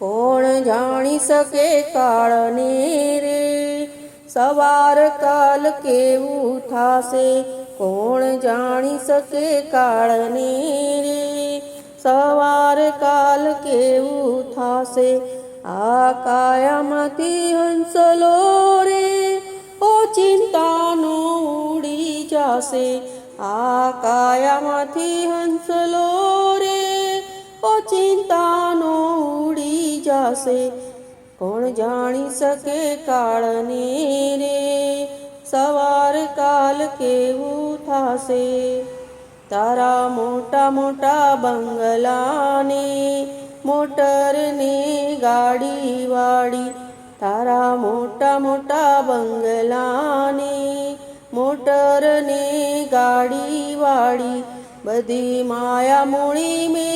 કોણ જાણી શકે કાળને રે સવાર કાલ કેવું થાશે? કોણ જાણી શકે કાળને રે સવાર કાલ કેવું થાશે? આ કાયામાંથી હંસલો રે ઓ ચિંતાનો ઉડી જાશે. આ કાયામાંથી હંસલો રે ઓ ઉડી જાશે કોણ જાણી શકે કાળને રે? સવાર કાલ કેવું થાશે? તારા મોટા મોટા બંગલાને, મોટરને ગાડી વાળી તારા મોટા મોટા બંગલાને, મોટરને ગાડી વાળી બધી માયા મૂળી મેલીને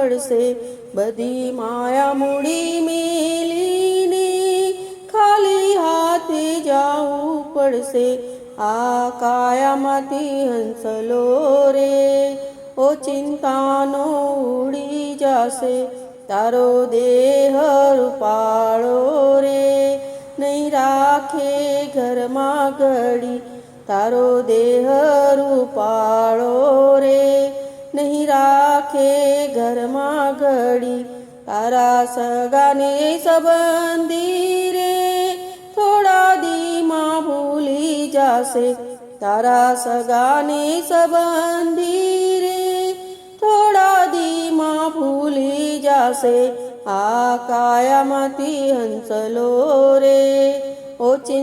પડશે. બધી માયા મૂડી મેલીને ખાલી હાથે જાવું પડશે. આ કાયામાંથી હંસલો રે. ઓ ચિંતાનો ઉડી જાશે. તારો દેહ રૂપાળો રે. નહીં રાખે ઘરમાં ઘડી. તારો દેહ રૂપાળો રે. નહીં રાખે ઘરમાં ઘડી તારા સગાને સંબંધી રે થોડા દીમાં ભૂલી જાશે. તારા સગાને સંબંધી રે થોડા દીમાં ભૂલી જાશે. આ કાયામાંથી હંસલો રે, ઓ ચિં